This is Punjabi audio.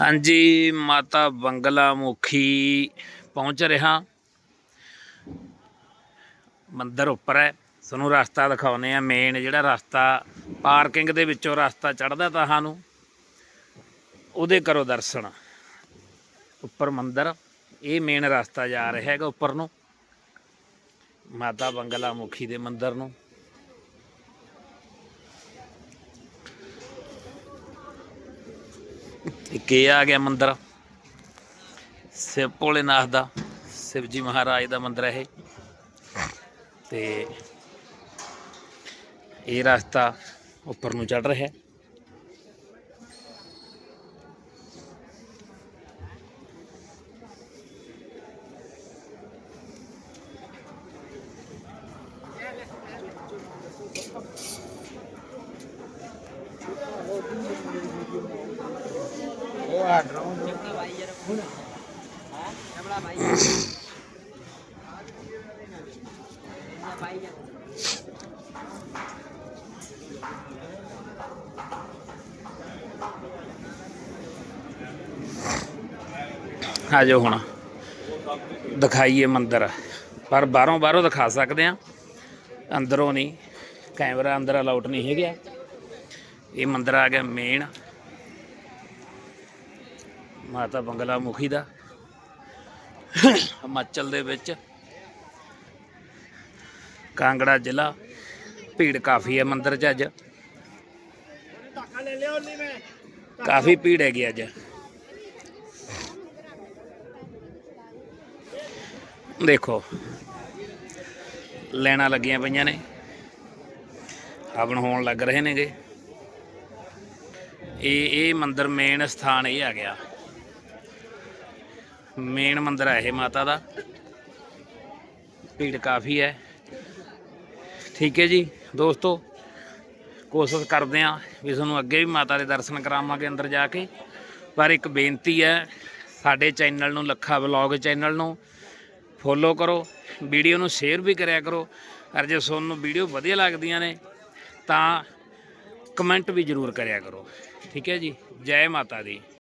ਹਾਂਜੀ, ਮਾਤਾ ਬੰਗਲਾ ਮੁਖੀ ਪਹੁੰਚ ਰਿਹਾ। ਮੰਦਰ ਉੱਪਰ ਹੈ। ਤੁਹਾਨੂੰ ਰਸਤਾ ਦਿਖਾਉਨੇ ਆ ਮੇਨ ਜਿਹੜਾ ਰਸਤਾ ਪਾਰਕਿੰਗ ਦੇ ਵਿੱਚੋਂ ਰਸਤਾ ਚੜਦਾ ਸਾਨੂੰ। ਉਹਦੇ ਕਰੋ ਦਰਸ਼ਨ। ਉੱਪਰ ਮੰਦਰ, ਇਹ ਮੇਨ ਰਸਤਾ ਜਾ ਰਿਹਾ ਹੈਗਾ ਉੱਪਰ ਨੂੰ। ਮਾਤਾ ਬੰਗਲਾ ਮੁਖੀ ਦੇ ਮੰਦਰ ਨੂੰ। ਇੱਕ ਇਹ ਆ ਗਿਆ ਮੰਦਿਰ? ਸ਼ਿਵ ਭੋਲੇਨਾਥ ਦਾ ਸ਼ਿਵ ਜੀ ਮਹਾਰਾਜ ਦਾ ਮੰਦਿਰ ਹੈ ਇਹ। ਤੇ ਇਹ ਰਸਤਾ ਉੱਪਰ ਨੂੰ ਚੜ ਰਿਹਾ। ਹੈ ਆ ਜਾਓ ਹੁਣ। ਦਿਖਾਈਏ ਮੰਦਰ। ਪਰ ਬਾਹਰੋਂ ਬਾਹਰੋਂ ਦਿਖਾ ਸਕਦੇ ਆ ਅੰਦਰੋਂ ਨਹੀਂ। ਕੈਮਰਾ ਅੰਦਰ ਅਲਾਉਟ ਨਹੀਂ ਹੈਗਾ। ਇਹ ਮੰਦਰ ਆ ਗਿਆ ਮੇਨ ਮਾਤਾ ਬੰਗਲਾ ਮੁਖੀ ਦਾ, ਹਿਮਾਚਲ ਦੇ ਵਿੱਚ। ਕਾਂਗੜਾ ਜ਼ਿਲ੍ਹਾ, ਭੀੜ ਕਾਫੀ ਹੈ ਮੰਦਿਰ 'ਚ ਅੱਜ। ਕਾਫੀ ਭੀੜ ਹੈਗੀ ਅੱਜ। ਦੇਖੋ, ਲੈਣਾ ਲੱਗੀਆਂ ਪਈਆਂ ਨੇ। ਹਵਨ ਹੋਣ ਲੱਗ ਰਹੇ ਨੇਗੇ। ਇਹ ਇਹ ਮੰਦਿਰ ਮੇਨ ਸਥਾਨ ਇਹ ਆ ਗਿਆ। ਮੇਨ ਮੰਦਿਰ ਹੈ ਇਹ ਮਾਤਾ ਦਾ। ਭੀੜ ਕਾਫੀ ਹੈ। ਠੀਕ ਹੈ ਜੀ, ਦੋਸਤੋ, ਕੋਸ਼ਿਸ਼ ਕਰਦੇ ਆ ਵੀ ਤੁਹਾਨੂੰ ਅੱਗੇ ਵੀ ਮਾਤਾ ਦੇ ਦਰਸ਼ਨ ਕਰਾਵਾਂਗੇ ਅੰਦਰ ਜਾ ਕੇ। ਪਰ ਇੱਕ ਬੇਨਤੀ ਹੈ, ਸਾਡੇ ਚੈਨਲ ਨੂੰ, ਲੱਖਾ ਵਲੌਗ ਚੈਨਲ ਨੂੰ ਫੋਲੋ ਕਰੋ, ਵੀਡੀਓ ਨੂੰ ਸ਼ੇਅਰ ਵੀ ਕਰਿਆ ਕਰੋ। ਅਰ ਜੇ ਤੁਹਾਨੂੰ ਵੀਡੀਓ ਵਧੀਆ ਲੱਗਦੀਆਂ ਨੇ, ਤਾਂ ਕਮੈਂਟ ਵੀ ਜ਼ਰੂਰ ਕਰਿਆ ਕਰੋ। ਠੀਕ ਹੈ ਜੀ, ਜੈ ਮਾਤਾ ਦੀ।